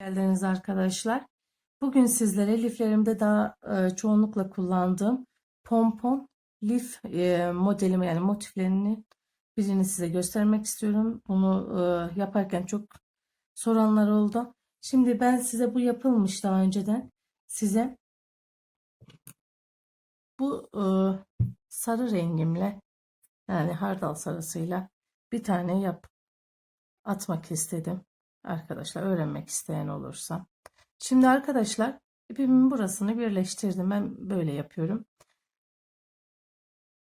geldiniz arkadaşlar. Bugün sizlere liflerimde daha e, çoğunlukla kullandığım pompon lif e, modelimi yani motiflerini birini size göstermek istiyorum. Bunu e, yaparken çok soranlar oldu. Şimdi ben size bu yapılmış daha önceden size bu e, sarı rengimle yani hardal sarısıyla bir tane yap atmak istedim arkadaşlar öğrenmek isteyen olursa. Şimdi arkadaşlar ipimin burasını birleştirdim. Ben böyle yapıyorum.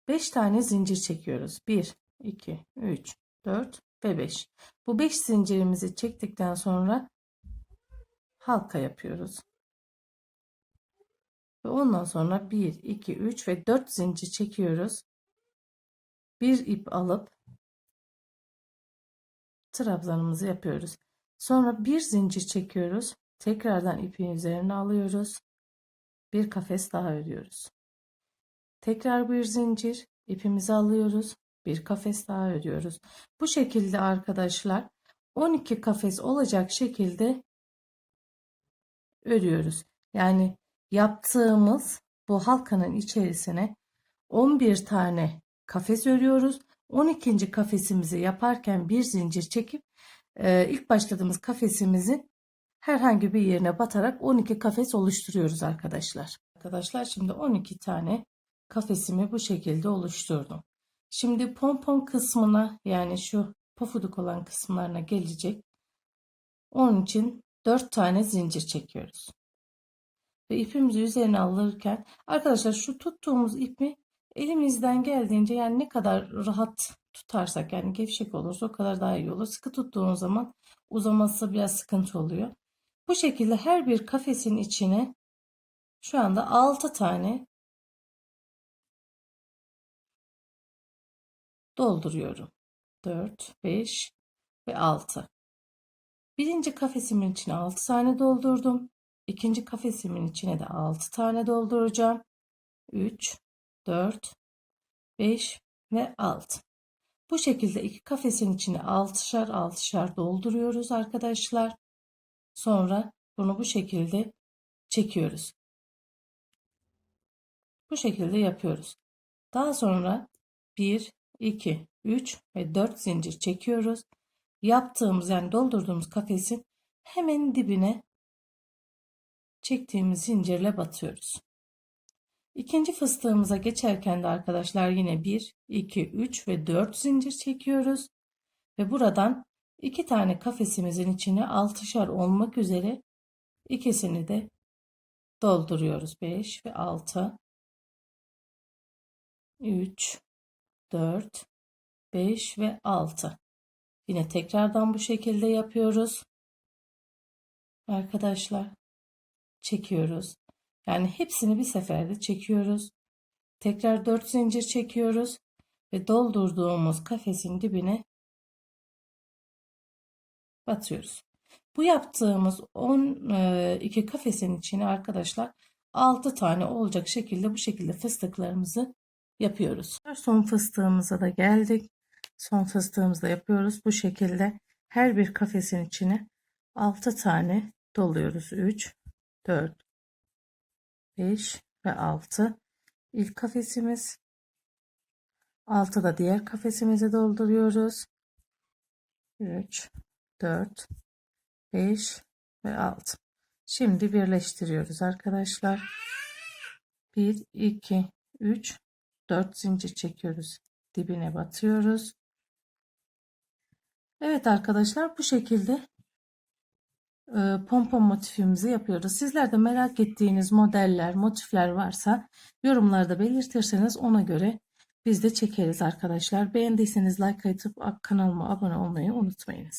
5 tane zincir çekiyoruz. 1, 2, 3, 4 ve 5. Bu 5 zincirimizi çektikten sonra halka yapıyoruz. Ve ondan sonra 1, 2, 3 ve 4 zincir çekiyoruz. Bir ip alıp trabzanımızı yapıyoruz. Sonra bir zincir çekiyoruz. Tekrardan ipin üzerine alıyoruz. Bir kafes daha örüyoruz. Tekrar bir zincir ipimizi alıyoruz. Bir kafes daha örüyoruz. Bu şekilde arkadaşlar 12 kafes olacak şekilde örüyoruz. Yani yaptığımız bu halkanın içerisine 11 tane kafes örüyoruz. 12. kafesimizi yaparken bir zincir çekip e, ilk başladığımız kafesimizin herhangi bir yerine batarak 12 kafes oluşturuyoruz arkadaşlar. Arkadaşlar şimdi 12 tane kafesimi bu şekilde oluşturdum. Şimdi pompon kısmına yani şu pofuduk olan kısımlarına gelecek. Onun için 4 tane zincir çekiyoruz. Ve ipimizi üzerine alırken arkadaşlar şu tuttuğumuz ipi elimizden geldiğince yani ne kadar rahat tutarsak yani gevşek olursa o kadar daha iyi olur. Sıkı tuttuğumuz zaman uzaması biraz sıkıntı oluyor. Bu şekilde her bir kafesin içine şu anda 6 tane dolduruyorum. 4, 5 ve 6. Birinci kafesimin içine 6 tane doldurdum. İkinci kafesimin içine de 6 tane dolduracağım. 3, 4, 5 ve 6. Bu şekilde iki kafesin içine altışar altışar dolduruyoruz arkadaşlar. Sonra bunu bu şekilde çekiyoruz. Bu şekilde yapıyoruz. Daha sonra 1, 2, 3 ve 4 zincir çekiyoruz. Yaptığımız yani doldurduğumuz kafesin hemen dibine çektiğimiz zincirle batıyoruz. İkinci fıstığımıza geçerken de arkadaşlar yine 1, 2, 3 ve 4 zincir çekiyoruz. Ve buradan iki tane kafesimizin içine altışar olmak üzere ikisini de dolduruyoruz. 5 ve 6, 3, 4, 5 ve 6. Yine tekrardan bu şekilde yapıyoruz. Arkadaşlar çekiyoruz. Yani hepsini bir seferde çekiyoruz. Tekrar 4 zincir çekiyoruz ve doldurduğumuz kafesin dibine batıyoruz. Bu yaptığımız 12 kafesin içine arkadaşlar 6 tane olacak şekilde bu şekilde fıstıklarımızı yapıyoruz. Son fıstığımıza da geldik. Son fıstığımızı da yapıyoruz. Bu şekilde her bir kafesin içine 6 tane doluyoruz. 3, 4, 5 ve 6 ilk kafesimiz. 6 da diğer kafesimizi dolduruyoruz. 3 4 5 ve 6 şimdi birleştiriyoruz arkadaşlar. 1 2 3 4 zincir çekiyoruz. Dibine batıyoruz. Evet arkadaşlar bu şekilde pompon motifimizi yapıyoruz. Sizler de merak ettiğiniz modeller, motifler varsa yorumlarda belirtirseniz ona göre biz de çekeriz arkadaşlar. Beğendiyseniz like atıp kanalıma abone olmayı unutmayınız.